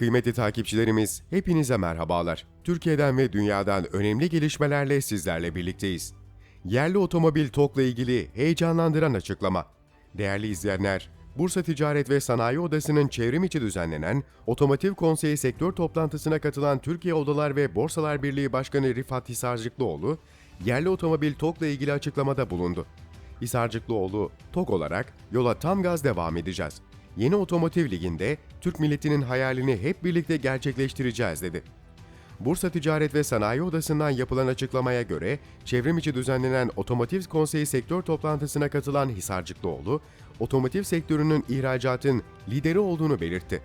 Kıymetli takipçilerimiz, hepinize merhabalar. Türkiye'den ve dünyadan önemli gelişmelerle sizlerle birlikteyiz. Yerli otomobil TOK'la ilgili heyecanlandıran açıklama. Değerli izleyenler, Bursa Ticaret ve Sanayi Odası'nın çevrim içi düzenlenen Otomotiv Konseyi sektör toplantısına katılan Türkiye Odalar ve Borsalar Birliği Başkanı Rifat Hisarcıklıoğlu, yerli otomobil TOK'la ilgili açıklamada bulundu. Hisarcıklıoğlu, TOK olarak yola tam gaz devam edeceğiz. Yeni otomotiv liginde Türk milletinin hayalini hep birlikte gerçekleştireceğiz dedi. Bursa Ticaret ve Sanayi Odası'ndan yapılan açıklamaya göre çevrim içi düzenlenen Otomotiv Konseyi sektör toplantısına katılan Hisarcıklıoğlu, otomotiv sektörünün ihracatın lideri olduğunu belirtti.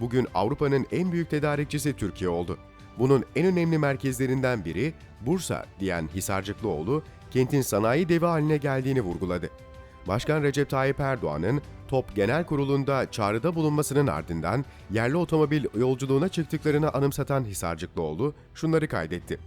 Bugün Avrupa'nın en büyük tedarikçisi Türkiye oldu. Bunun en önemli merkezlerinden biri Bursa diyen Hisarcıklıoğlu, kentin sanayi devi haline geldiğini vurguladı. Başkan Recep Tayyip Erdoğan'ın TOP Genel Kurulu'nda çağrıda bulunmasının ardından yerli otomobil yolculuğuna çıktıklarını anımsatan Hisarcıklıoğlu şunları kaydetti.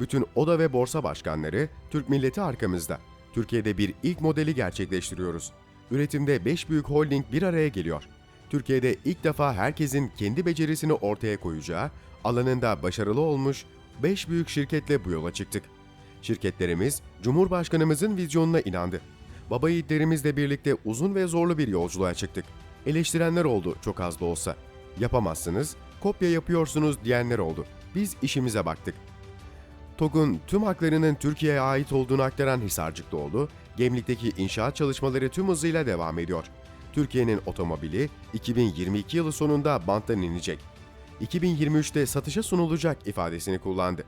Bütün oda ve borsa başkanları Türk milleti arkamızda. Türkiye'de bir ilk modeli gerçekleştiriyoruz. Üretimde 5 büyük holding bir araya geliyor. Türkiye'de ilk defa herkesin kendi becerisini ortaya koyacağı, alanında başarılı olmuş 5 büyük şirketle bu yola çıktık. Şirketlerimiz Cumhurbaşkanımızın vizyonuna inandı. Baba yiğitlerimizle birlikte uzun ve zorlu bir yolculuğa çıktık. Eleştirenler oldu çok az da olsa. Yapamazsınız, kopya yapıyorsunuz diyenler oldu. Biz işimize baktık. TOG'un tüm haklarının Türkiye'ye ait olduğunu aktaran Hisarcıklıoğlu, Gemlik'teki inşaat çalışmaları tüm hızıyla devam ediyor. Türkiye'nin otomobili 2022 yılı sonunda banttan inecek. 2023'te satışa sunulacak ifadesini kullandı.